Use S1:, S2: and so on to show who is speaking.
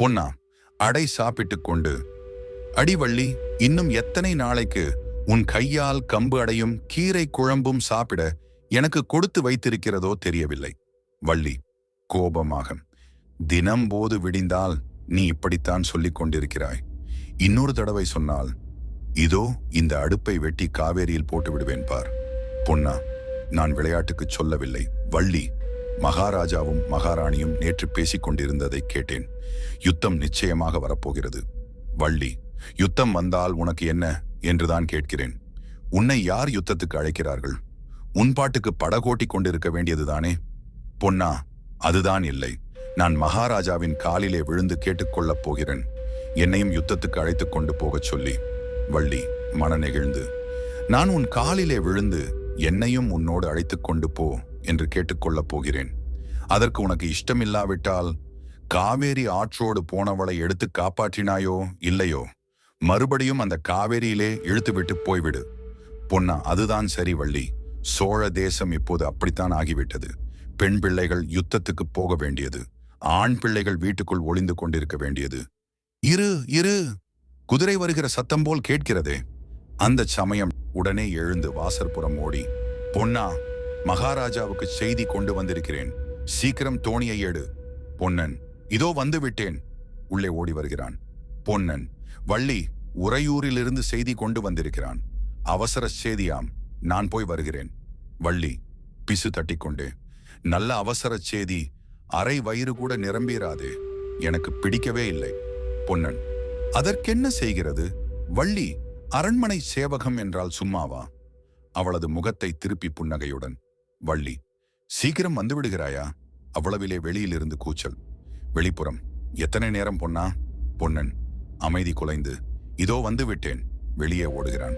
S1: பொன்னா அடை சாப்பிட்டுக் கொண்டு அடிவள்ளி இன்னும் எத்தனை நாளைக்கு உன் கையால் கம்பு அடையும் கீரை குழம்பும் சாப்பிட எனக்கு கொடுத்து வைத்திருக்கிறதோ தெரியவில்லை. வள்ளி கோபமாக தினம் போது விடிந்தால் நீ இப்படித்தான் சொல்லிக் கொண்டிருக்கிறாய். இன்னொரு தடவை சொன்னால் இதோ இந்த அடுப்பை வெட்டி காவேரியில் போட்டு விடுவேன் பார். பொன்னா நான் விளையாட்டுக்கு சொல்லவில்லை. வள்ளி மகாராஜாவும் மகாராணியும் நேற்று பேசிக் கொண்டிருந்ததை கேட்டேன். யுத்தம் நிச்சயமாக வரப்போகிறது. வள்ளி யுத்தம் வந்தால் உனக்கு என்ன? என்றுதான் கேட்கிறேன். உன்னை யார் யுத்தத்துக்கு அழைக்கிறார்கள்? உன்பாட்டுக்கு படகோட்டி கொண்டிருக்க வேண்டியதுதானே? பொன்னா அதுதான் இல்லை. நான் மகாராஜாவின் காலிலே விழுந்து கேட்டுக்கொள்ளப் போகிறேன். என்னையும் யுத்தத்துக்கு அழைத்துக் கொண்டு போகச் சொல்லி. வள்ளி மன நெகிழ்ந்து நான் உன் காலிலே விழுந்து என்னையும் உன்னோடு அழைத்துக் கொண்டு போ. என்று கேட்டுக்கொள்ளப் போகிறேன். அதற்கு உனக்கு இஷ்டமில்லாவிட்டால் காவேரி ஆற்றோடு போனவளை எடுத்து காப்பாற்றினாயோ இல்லையோ? மறுபடியும் அந்த காவேரியிலே இழுத்துவிட்டு போய்விடு. பொன்னா அதுதான் சரி வள்ளி. சோழ தேசம் இப்போது அப்படித்தான் ஆகிவிட்டது. பெண் பிள்ளைகள் யுத்தத்துக்கு போக வேண்டியது. ஆண் பிள்ளைகள் வீட்டுக்குள் ஒளிந்து கொண்டிருக்க வேண்டியது. இரு இரு! குதிரை வருகிற சத்தம் போல் கேட்கிறதே. அந்த சமயம் உடனே எழுந்து வாசற்புறம் ஓடி பொன்னா மகாராஜாவுக்கு செய்தி கொண்டு வந்திருக்கிறேன். சீக்கிரம் தோணியை எடு. பொன்னன் இதோ வந்து விட்டேன். உள்ளே ஓடி வருகிறான். பொன்னன் வள்ளி உறையூரிலிருந்து செய்தி கொண்டு வந்திருக்கிறான். அவசர செய்தியாம் நான் போய் வருகிறேன். வள்ளி பிசு தட்டிக்கொண்டே நல்ல அவசர செய்தி அரை வயிறு கூட நிரம்பிராதே எனக்கு பிடிக்கவே இல்லை. பொன்னன் அதற்கென்ன செய்கிறது? வள்ளி அரண்மனை சேவகம் என்றால் சும்மாவா? அவளது முகத்தை திருப்பி புன்னகையுடன் வள்ளி. சீக்கிரம் வந்து விடுகிறாயா? அவ்வளவிலே வெளியிலிருந்து கூச்சல். வெளிப்புறம் எத்தனை நேரம் பொன்னா பொன்னன். அமைதி குலைந்து இதோ வந்து விட்டேன். வெளியே ஓடுகிறான்.